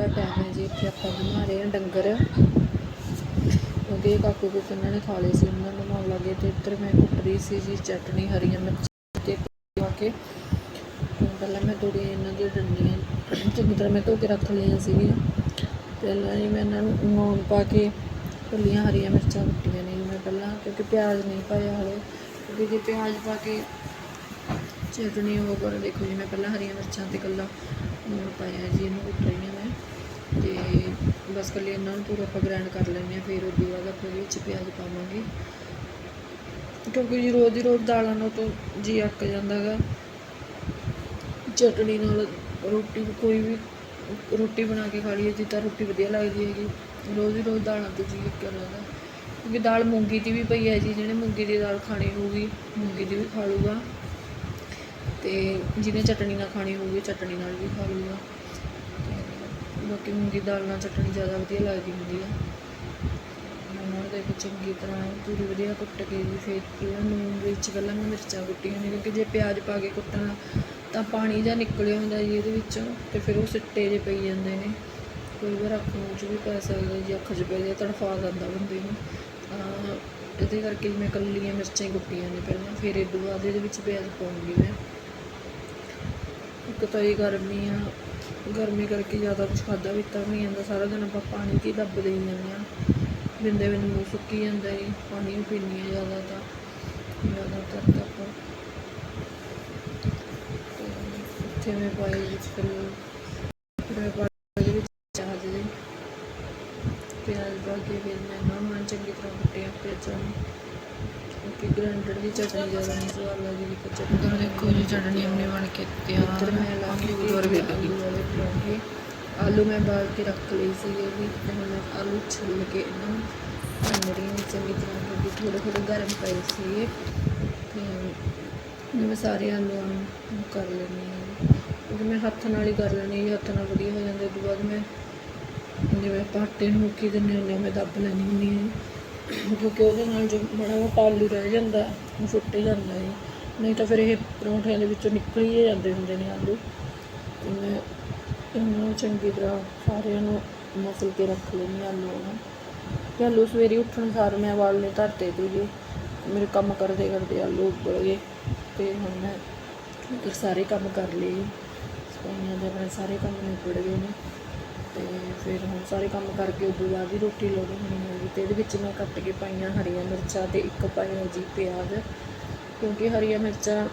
ਦਾ time ਹੈ ਜੀ, ਇੱਥੇ ਆਪਾਂ ਬਣਾ ਰਹੇ ਹਾਂ ਡੰਗਰ। ਕਿਉਂਕਿ ਕਾਕੂ ਕੋ ਉਹਨਾਂ ਨੇ ਖਾ ਲਏ ਸੀ, ਉਹਨਾਂ ਨੂੰ ਮਾਰ ਲੱਗੇ ਤੇ ਇੱਧਰ ਮੈਂ ਕੁੱਟ ਰਹੀ ਸੀ ਜੀ ਚਟਨੀ, ਹਰੀਆਂ ਮਿਰਚਾਂ ਤੇ ਪਾ ਕੇ। ਪਹਿਲਾਂ ਮੈਂ ਥੋੜੀ ਇਹਨਾਂ ਦੀਆਂ ਡੰਡੀਆਂ ਚੰਗੀ ਤਰ੍ਹਾਂ ਮੈਂ ਧੋ ਕੇ ਰੱਖ ਲਈਆਂ ਸੀਗੀਆਂ। ਪਹਿਲਾਂ ਹੀ ਮੈਂ ਇਹਨਾਂ ਨੂੰ ਨੂਣ ਪਾ ਕੇ ਭੁੱਲੀਆਂ ਹਰੀਆਂ ਮਿਰਚਾਂ ਕੁੱਟੀਆਂ ਨੇ ਜੀ ਮੈਂ ਪਹਿਲਾਂ, ਕਿਉਂਕਿ ਪਿਆਜ਼ ਨਹੀਂ ਪਾਇਆ ਹਲੇ। ਕਿਉਂਕਿ ਜੇ ਪਿਆਜ਼ ਪਾ ਕੇ ਚਟਨੀ ਉਹ ਕਰ, ਦੇਖੋ ਜੀ, ਮੈਂ ਪਹਿਲਾਂ ਹਰੀਆਂ ਮਿਰਚਾਂ ਤੇ ਕੱਲਾ ਨੂਣ ਪਾਇਆ ਜੀ, ਇਹਨੂੰ ਕੁੱਟ ਰਹੀ ਹਾਂ ਮੈਂ। ਤੇ ਬਸ ਕੱਲੇ ਇਹਨਾਂ ਨੂੰ ਪੂਰਾ ਆਪਾਂ ਗ੍ਰਾਈਂਡ ਕਰ ਲੈਂਦੇ ਹਾਂ, ਫਿਰ ਉਦੋਂ ਬਾਅਦ ਆਪਾਂ ਇਹਦੇ ਵਿੱਚ ਪਿਆਜ਼ ਪਾਵਾਂਗੇ। ਕਿਉਂਕਿ ਜੀ ਰੋਜ਼ ਦੀ ਰੋਜ਼ ਦਾਲਾਂ ਨਾਲ ਤੋਂ ਜੀ ਅੱਕ ਜਾਂਦਾ ਹੈਗਾ। ਚਟਣੀ ਨਾਲ ਰੋਟੀ ਕੋਈ ਵੀ ਰੋਟੀ ਬਣਾ ਕੇ ਖਾ ਲਈਏ ਜੀ ਤਾਂ ਰੋਟੀ ਵਧੀਆ ਲੱਗਦੀ ਹੈਗੀ, ਰੋਜ਼ ਹੀ ਰੋਜ਼ ਦਾਲਾਂ ਤੋਂ ਜੀ ਅੱਕਿਆ ਜਾਂਦਾ ਕਿਉਂਕਿ ਦਾਲ ਮੂੰਗੀ ਦੀ ਵੀ ਪਈ ਹੈ ਜੀ, ਜਿਹਨੇ ਮੂੰਗੀ ਦੀ ਦਾਲ ਖਾਣੀ ਹੋਊਗੀ, ਮੂੰਗੀ ਦੀ ਵੀ ਖਾ ਲੂਗਾ ਤੇ ਜਿਹਨੇ ਚਟਣੀ ਨਾਲ ਖਾਣੀ ਹੋਊਗੀ ਚਟਣੀ ਨਾਲ ਵੀ ਖਾ ਲੂਗਾ ਬਾਕੀ ਮੂੰਗੀ ਦਾਲ ਨਾਲ ਚਟਣੀ ਜ਼ਿਆਦਾ ਵਧੀਆ ਲੱਗਦੀ ਹੁੰਦੀ ਆ। ਉਹਨਾਂ ਦੇ ਵਿੱਚ ਚੰਗੀ ਤਰ੍ਹਾਂ ਪੂਰੀ ਵਧੀਆ ਕੁੱਟ ਕੇ ਜੀ ਫਿਰ ਇਹਨਾਂ ਨੂੰ ਵਿੱਚ ਪਹਿਲਾਂ ਮੈਂ ਮਿਰਚਾਂ ਕੁੱਟੀਆਂ ਨੇ ਕਿਉਂਕਿ ਜੇ ਪਿਆਜ਼ ਪਾ ਕੇ ਕੁੱਟਣਾ ਤਾਂ ਪਾਣੀ ਜਾਂ ਨਿਕਲਿਆ ਹੁੰਦਾ ਜੀ ਇਹਦੇ ਵਿੱਚੋਂ ਤੇ ਫਿਰ ਉਹ ਸਿੱਟੇ ਜੇ ਪਈ ਜਾਂਦੇ ਨੇ। ਕੋਈ ਵਾਰ ਅੱਖ ਮੂੰਹ 'ਚ ਵੀ ਪੈ ਸਕਦਾ ਜੀ, ਅੱਖ 'ਚ ਪੈ ਜਾਏ, ਤੜਫਾ ਜਾਂਦਾ ਬੰਦੇ ਨੂੰ। ਤਾਂ ਇਹਦੇ ਕਰਕੇ ਮੈਂ ਕੱਲੀਆਂ ਮਿਰਚਾਂ ਹੀ ਕੁੱਟੀਆਂ ਨੇ ਪਹਿਲਾਂ, ਫਿਰ ਇਹ ਤੋਂ ਬਾਅਦ ਇਹਦੇ ਵਿੱਚ ਪਿਆਜ਼ ਪਾਉਂਗੀ ਮੈਂ। ਇੱਕ ਤਾਂ ਇਹ ਗਰਮੀ ਆ ਗਰਮੀ ਕਰਕੇ ਜ਼ਿਆਦਾ ਕੁਝ ਖਾਦਾ ਪੀਤਾ ਵੀ ਨਹੀਂ ਜਾਂਦਾ, ਸਾਰਾ ਦਿਨ ਆਪਾਂ ਪਾਣੀ ਕੀ ਦੱਬ ਦੇਈ ਜਾਂਦੇ ਆ ਬਿੰਦੇ ਬਿੰਦ ਮੂੰਹ ਸੁੱਕੀ ਜਾਂਦਾ ਜੀ, ਪਾਣੀ ਵੀ ਪੀਂਦੀ ਆ ਜ਼ਿਆਦਾ ਤਾਂ ਜ਼ਿਆਦਾਤਰ ਤਾਂ ਆਪਾਂ। ਇੱਥੇ ਮੈਂ ਪਾਈ ਵਿੱਚ ਫਿਰ ਫਿਰ ਮੈਂ ਪਾਈ ਇਹਦੇ ਵਿੱਚ ਚਾਹ ਦੇ ਪਿਆਜ਼ ਪਾ ਕੇ ਫਿਰ ਮੈਂ ਇਹਨਾਂ ਚੰਗੀ ਤਰ੍ਹਾਂ ਕੁੱਟਿਆ ਪਿਆਜ਼ਾਂ ਨੂੰ। ਕਿ ਗ੍ਰਾਈਂਡਰ ਦੀ ਚਟਨੀ ਜ਼ਿਆਦਾ ਨਹੀਂ ਸਵਾਦ ਲੱਗਦੀ ਕਿ ਚਟਨੀ ਉਧਰ ਦੇਖੋ ਜੀ ਚਟਨੀ ਆਪਣੀ ਬਣ ਕੇ ਤਿਆਰ ਇੱਧਰ ਮੈਂ ਲਾ ਕੇ ਉਧਰ ਵੀ ਆਲੂ ਵਾਲੇ ਪਰੌਂਠੇ। ਆਲੂ ਮੈਂ ਬਾਲ ਕੇ ਰੱਖ ਲਈ ਸੀ ਇਹ ਵੀ ਤੇ ਹੁਣ ਮੈਂ ਆਲੂ ਛਿੱਲ ਕੇ ਇਹਨਾਂ ਨੂੰ ਹਾਂ ਚੰਗੀ ਤਰ੍ਹਾਂ ਕਿਉਂਕਿ ਥੋੜੇ ਥੋੜੇ ਗਰਮ ਪਏ ਸੀ ਤੇ ਮੈਂ ਸਾਰੇ ਆਲੂਆਂ ਨੂੰ ਕਰ ਲੈਂਦੀ ਹਾਂ। ਕਿਉਂਕਿ ਮੈਂ ਹੱਥ ਨਾਲ ਹੀ ਕਰ ਲੈਣੀ ਹੈ ਹੱਥ ਨਾਲ ਵਧੀਆ ਹੋ ਜਾਂਦੇ ਉਸ ਤੋਂ ਬਾਅਦ ਮੈਂ ਜਿਵੇਂ ਆਪਾਂ ਆਟੇ ਨੂੰ ਮੁੱਕੀ ਦਿੰਦੇ ਹੁੰਦੇ ਮੈਂ ਦੱਬ ਲੈਣੀ ਹੁੰਦੀ ਹਾਂ। ਕਿਉਂਕਿ ਉਹਦੇ ਨਾਲ ਜੋ ਬੜਾ ਮੋਟਾ ਆਲੂ ਰਹਿ ਜਾਂਦਾ, ਉਹ ਫੁੱਟ ਹੀ ਜਾਂਦਾ ਹੈ ਨਹੀਂ ਤਾਂ ਫਿਰ ਇਹ ਪਰੌਂਠਿਆਂ ਦੇ ਵਿੱਚੋਂ ਨਿਕਲ ਹੀ ਜਾਂਦੇ ਹੁੰਦੇ ਨੇ ਆਲੂ। ਤੇ ਮੈਂ ਇਹਨੂੰ ਚੰਗੀ ਤਰ੍ਹਾਂ ਸਾਰਿਆਂ ਨੂੰ ਮਸਲ ਕੇ ਰੱਖ ਲੈਂਦੀ ਹਾਂ ਆਲੂਆਂ ਨੂੰ। ਕਿ ਆਲੂ ਸਵੇਰੇ ਉੱਠਣ ਸਾਰ ਮੈਂ ਵਾਲਨੇ ਧਰਤੇ ਤੇ ਜੀ ਮੇਰੇ ਕੰਮ ਕਰਦੇ ਕਰਦੇ ਆਲੂ ਉੱਬਲ ਗਏ। ਤੇ ਹੁਣ ਮੈਂ ਸਾਰੇ ਕੰਮ ਕਰ ਲਏ। ਜੀ। ਸਫਾਈਆਂ ਦੇ ਆਪਣੇ ਸਾਰੇ ਕੰਮ ਨਿਬੜ ਗਏ ਨੇ। ਤੇ ਫਿਰ ਹੁਣ ਸਾਰੇ ਕੰਮ ਕਰਕੇ ਉਦੋਂ ਬਾਅਦ ਹੀ ਰੋਟੀ ਲੋੜ ਹੋਣੀ ਹੋਊਗੀ ਤੇ ਇਹਦੇ ਵਿੱਚ ਮੈਂ ਕੱਟ ਕੇ ਪਾਈਆਂ ਹਰੀਆਂ ਮਿਰਚਾਂ ਤੇ ਇੱਕ ਪਾਈਆਂ ਜੀ ਪਿਆਜ਼। ਕਿਉਂਕਿ ਹਰੀਆਂ ਮਿਰਚਾਂ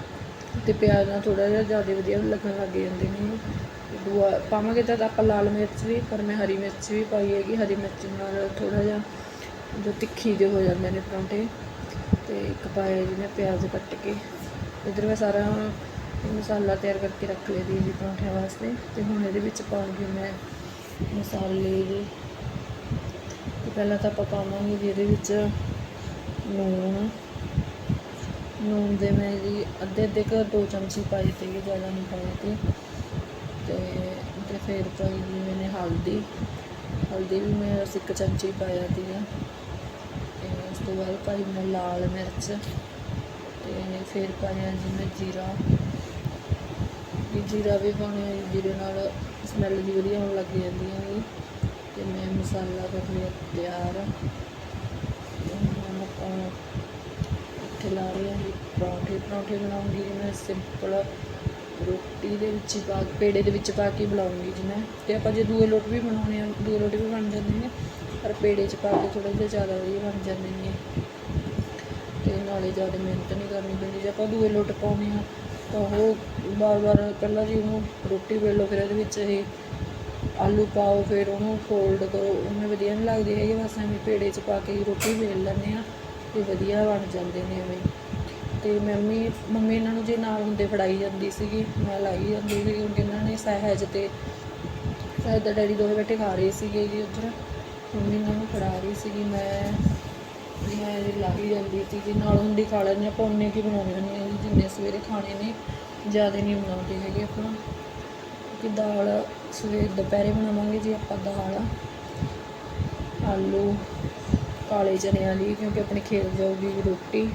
ਤੇ ਪਿਆਜ਼ ਨਾਲ ਥੋੜਾ ਜਿਹਾ ਜ਼ਿਆਦਾ ਵਧੀਆ ਲੱਗਣ ਲੱਗ ਜਾਂਦੇ ਨੇ। ਦੂਆ ਪਾਵਾਂਗੇ ਤਾਂ ਆਪਾਂ ਲਾਲ ਮਿਰਚ ਵੀ, ਪਰ ਮੈਂ ਹਰੀ ਮਿਰਚ ਵੀ ਪਾਈ ਹੈਗੀ। ਹਰੀ ਮਿਰਚ ਨਾਲ ਥੋੜਾ ਜਿਹਾ ਜੋ ਤਿੱਖੀ ਜਿਹੇ ਹੋ ਜਾਂਦੇ ਨੇ ਪਰੌਂਠੇ। ਤੇ ਇੱਕ ਪਾਇਆ ਜੀ ਮੈਂ ਪਿਆਜ਼ ਕੱਟ ਕੇ। ਇਧਰ ਮੈਂ ਸਾਰਾ ਮਸਾਲਾ ਤਿਆਰ ਕਰਕੇ ਰੱਖ ਲਿਆ ਦੀ ਜੀ ਪਰੌਂਠਿਆਂ ਵਾਸਤੇ। ਤੇ ਹੁਣ ਇਹਦੇ ਵਿੱਚ ਪਾਉਂਗੀ ਮੈਂ ਮਸਾਲੇ ਜੀ। ਤੇ ਪਹਿਲਾਂ ਤਾਂ ਆਪਾਂ ਪਾਵਾਂਗੇ ਜਿਹਦੇ ਵਿੱਚ ਲੂਣ। ਲੂਣ ਦੇ ਮੈਂ ਜੀ ਅੱਧੇ ਅੱਧੇ ਕੁ ਦੋ ਚਮਚੀ ਪਾਈ ਤੇ ਜ਼ਿਆਦਾ ਨਹੀਂ ਪਾਈ ਤੇ। ਤੇ ਤੇ ਫਿਰ ਪਾਈ ਜੀ ਮੈਨੇ ਹਲਦੀ। ਹਲਦੀ ਵੀ ਮੈਂ ਬਸ ਇੱਕ ਚਮਚੀ ਪਾਇਆ ਸੀਗਾ ਤੇ ਉਸ ਤੋਂ ਬਾਅਦ ਪਾਈ ਮੈਂ ਲਾਲ ਮਿਰਚ। ਤੇ ਫਿਰ ਪਾਇਆ ਜੀ ਮੈਂ ਜੀਰਾ। ਵੀ ਜੀਰਾ ਵੀ ਪਾਉਣਾ ਜੀ ਜੀਰੇ ਨਾਲ ਸਮੈਲ ਜੀ ਵਧੀਆ ਆਉਣ ਲੱਗ ਜਾਂਦੀ ਹੈ ਜੀ ਤੇ ਮੈਂ ਮਸਾਲਾ ਕਰ ਲਿਆ ਤਿਆਰ। ਆਪਾਂ ਇੱਥੇ ਲਾ ਰਹੇ ਹਾਂ ਜੀ ਪਰੌਂਠੇ। ਪਰੌਂਠੇ ਬਣਾਉਂਗੀ ਜੀ ਮੈਂ ਸਿੰਪਲ ਰੋਟੀ ਦੇ ਵਿੱਚ ਹੀ ਪਾ ਪੇੜੇ ਦੇ ਵਿੱਚ ਪਾ ਕੇ ਬਣਾਉਂਗੀ ਜੀ ਮੈਂ। ਤੇ ਆਪਾਂ ਜੇ ਦੂਏ ਲੋਟ ਵੀ ਬਣਾਉਣੇ ਆ, ਦੂਏ ਲੋਟ ਵੀ ਬਣ ਜਾਂਦੇ ਨੇ, ਪਰ ਪੇੜੇ 'ਚ ਪਾ ਕੇ ਥੋੜ੍ਹਾ ਜਿਹਾ ਜ਼ਿਆਦਾ ਵਧੀਆ ਬਣ ਜਾਂਦੇ ਨੇ। ਤੇ ਨਾਲੇ ਜ਼ਿਆਦਾ ਮਿਹਨਤ ਨਹੀਂ ਕਰਨੀ ਪੈਂਦੀ। ਜੇ ਆਪਾਂ ਦੂਏ ਲੋਟ ਪਾਉਂਦੇ ਆ ਤਾਂ ਉਹ ਵਾਰ ਵਾਰ ਪਹਿਲਾਂ ਜੀ ਉਹਨੂੰ ਰੋਟੀ ਵੇਲੋ ਫਿਰ ਇਹਦੇ ਵਿੱਚ ਇਹ ਆਲੂ ਪਾਓ, ਫਿਰ ਉਹਨੂੰ ਫੋਲਡ ਕਰੋ ਉਹਨੇ ਵਧੀਆ ਨਹੀਂ ਲੱਗਦੀ ਹੈਗੀ, ਬਸ ਐਵੇਂ ਪੇੜੇ 'ਚ ਪਾ ਕੇ ਹੀ ਰੋਟੀ ਵੇਲ ਲੈਂਦੇ ਆ ਤੇ ਵਧੀਆ ਬਣ ਜਾਂਦੇ ਨੇ ਐਵੇਂ। ਤੇ ਮੰਮੀ ਮੰਮੀ ਇਹਨਾਂ ਨੂੰ ਜੇ ਨਾਲ ਹੁੰਦੇ ਫੜਾਈ ਜਾਂਦੀ ਸੀਗੀ, ਮੈਂ ਲਾਈ ਜਾਂਦੀ ਸੀ ਕਿਉਂਕਿ ਇਹਨਾਂ ਨੇ ਸਹਿਜ ਤੇ, ਸਹਿਜ ਦਾ ਡੈਡੀ ਦੋਵੇਂ ਬੈਠੇ ਖਾ ਰਹੇ ਸੀਗੇ ਜੀ ਉੱਧਰ। ਮੰਮੀ ਇਹਨਾਂ ਨੂੰ ਫੜਾ ਰਹੀ ਸੀਗੀ, ਮੈਂ ਮੈਂ ਜੀ ਲਾਈ ਜਾਂਦੀ ਸੀ ਜੀ ਨਾਲ ਹੁੰਦੀ ਖਾ ਲੈਂਦੇ ਆਪਾਂ ਉਨੇ ਕੀ ਬਣਾਉਣੇ ਹੁੰਦੇ ਆ ਜੀ ਜਿੰਨੇ ਸਵੇਰੇ ਖਾਣੇ ਨੇ, ਜ਼ਿਆਦਾ ਨਹੀਂ ਬਣਾਉਂਦੇ ਹੈਗੇ ਆਪਾਂ। ਕਿ ਦਾਲ ਸਵੇਰ ਦੁਪਹਿਰੇ ਬਣਾਵਾਂਗੇ ਜੀ ਆਪਾਂ ਦਾਲ, ਆਲੂ, ਕਾਲੇ ਚਨਿਆਂ ਦੀ ਕਿਉਂਕਿ ਆਪਣੇ ਖੇਤ ਜਾਊਗੀ ਰੋਟੀ।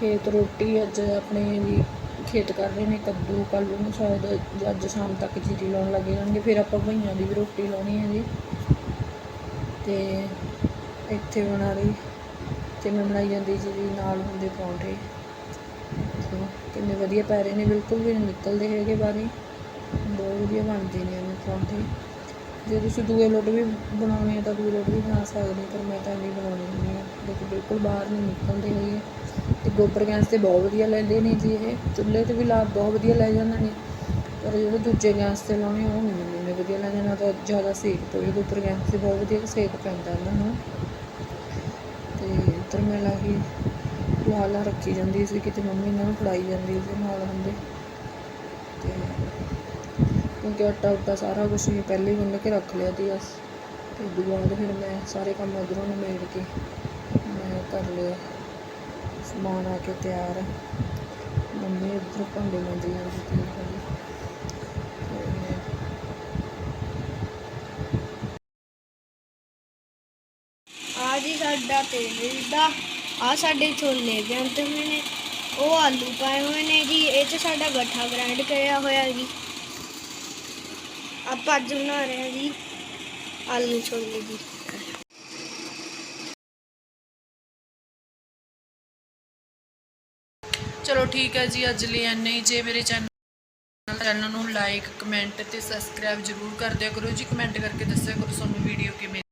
ਖੇਤ ਰੋਟੀ ਅੱਜ ਆਪਣੇ ਜੀ ਖੇਤ ਕਰ ਰਹੇ ਨੇ, ਕੱਦੂ ਕੱਲ੍ਹ ਨੂੰ ਸ਼ਾਇਦ ਅੱਜ ਸ਼ਾਮ ਤੱਕ ਜੀਰੀ ਲਾਉਣ ਲੱਗ ਜਾਣਗੇ ਫਿਰ ਆਪਾਂ ਭਈਆਂ ਦੀ ਵੀ ਰੋਟੀ ਲਾਉਣੀ ਹੈ ਜੀ। ਤੇ ਇੱਥੇ ਬਣਾ ਲਈ। ਅਤੇ ਮੈਂ ਬਣਾਈ ਜਾਂਦੀ ਜੀ ਜੀ ਨਾਲ ਹੁੰਦੇ ਪਰੌਂਠੇ। ਦੇਖੋ ਕਿੰਨੇ ਵਧੀਆ ਪੈ ਰਹੇ ਨੇ ਬਿਲਕੁਲ ਵੀ ਨਹੀਂ ਨਿਕਲਦੇ ਹੈਗੇ ਬਾਰੀ ਬਹੁਤ ਵਧੀਆ ਬਣਦੇ ਨੇ ਐਵੇਂ ਪਰੌਂਠੇ। ਜੇ ਤੁਸੀਂ ਦੂਏ ਲੋਟ ਵੀ ਬਣਾਉਣੇ ਆ ਤਾਂ ਦੂਏ ਲੋਟ ਵੀ ਬਣਾ ਸਕਦੇ ਪਰ ਮੈਂ ਤਾਂ ਨਹੀਂ ਬਣਾਉਣੀ ਹੁੰਦੀ ਆ। ਦੇਖੋ ਬਿਲਕੁਲ ਬਾਹਰ ਨਹੀਂ ਨਿਕਲਦੇ ਹੈਗੇ। ਤੇ ਗੋਬਰ ਗੈਸ ਤੇ ਬਹੁਤ ਵਧੀਆ ਲੈਂਦੇ ਨੇ ਜੀ ਇਹ। ਚੁੱਲ੍ਹੇ ਤੇ ਵੀ ਲਾ ਬਹੁਤ ਵਧੀਆ ਲੈ ਜਾਂਦੇ ਨੇ। ਪਰ ਜਿਹੜੇ ਦੂਜੇ ਗੈਸ ਤੇ ਲਾਉਣੇ ਆ, ਉਹ ਨਹੀਂ ਮੈਨੂੰ ਇੰਨੇ ਵਧੀਆ ਲੱਗਦੇ। ਨਾ ਤਾਂ ਜ਼ਿਆਦਾ ਸੇਕ ਪਵੇ ਗੋਬਰ ਗੈਸ ਤੇ ਬਹੁਤ ਵਧੀਆ ਸੇਕ ਪੈਂਦਾ ਇਹਨਾਂ ਨੂੰ। ਤੇ ਮੇਲਾ ਹੀ ਲਾ ਰੱਖੀ ਜਾਂਦੀ ਸੀ, ਕਿਤੇ ਮੰਮੀ ਇਹਨਾਂ ਨੂੰ ਫੜਾਈ ਜਾਂਦੀ ਸੀ ਨਾਲ ਹੁੰਦੇ। ਤੇ ਕਿਉਂਕਿ ਆਟਾ ਉਟਾ ਸਾਰਾ ਕੁਝ ਹੀ ਪਹਿਲੇ ਹੀ ਗੁੰਨ ਕੇ ਰੱਖ ਲਿਆ ਸੀ ਬਸ। ਤੇ ਉਦੋਂ ਬਾਅਦ ਫਿਰ ਮੈਂ ਸਾਰੇ ਕੰਮ ਉੱਧਰੋਂ ਨਿਬੇੜ ਕੇ ਮੈਂ ਕਰ ਲਿਆ। ਸਮਾਨ ਆ ਕੇ ਤਿਆਰ। ਮੰਮੀ ਇੱਧਰ ਭਾਂਡੇ ਮਾਂਜੀ ਜਾਂਦੀ ਸੀ ਖਾਲੀ ਤੇ ਆ ਸਾਡਾ ਤੇਲ ਦਾ ਆ ਸਾਡੇ ਛੋਲੇ ਬੈਂਤੇ ਹੋਏ ਨੇ। ਉਹ ਆਲੂ ਪਾਏ ਹੋਏ ਨੇ ਜੀ। ਇਹ ਚ ਸਾਡਾ ਗੱਠਾ ਗ੍ਰਾਈਂਡ ਕਰਿਆ ਹੋਇਆ ਜੀ। ਆਪਾਂ ਅੱਜ ਬਣਾ ਰਹੇ ਹਾਂ ਜੀ ਆਲੂ ਛੋਲੇ ਜੀ। ਚਲੋ ਠੀਕ ਹੈ ਜੀ, ਅੱਜ ਲਈ ਇੰਨਾ ਹੀ। ਜੇ ਮੇਰੇ ਚੈਨਲ ਚੈਨਲ ਨੂੰ ਲਾਈਕ ਕਮੈਂਟ ਤੇ ਸਬਸਕ੍ਰਾਈਬ ਜਰੂਰ ਕਰ ਦਿਆ ਕਰੋ ਜੀ। ਕਮੈਂਟ ਕਰਕੇ ਦੱਸਿਆ ਕਰੋ ਤੁਹਾਨੂੰ ਵੀਡੀਓ ਕਿਵੇਂ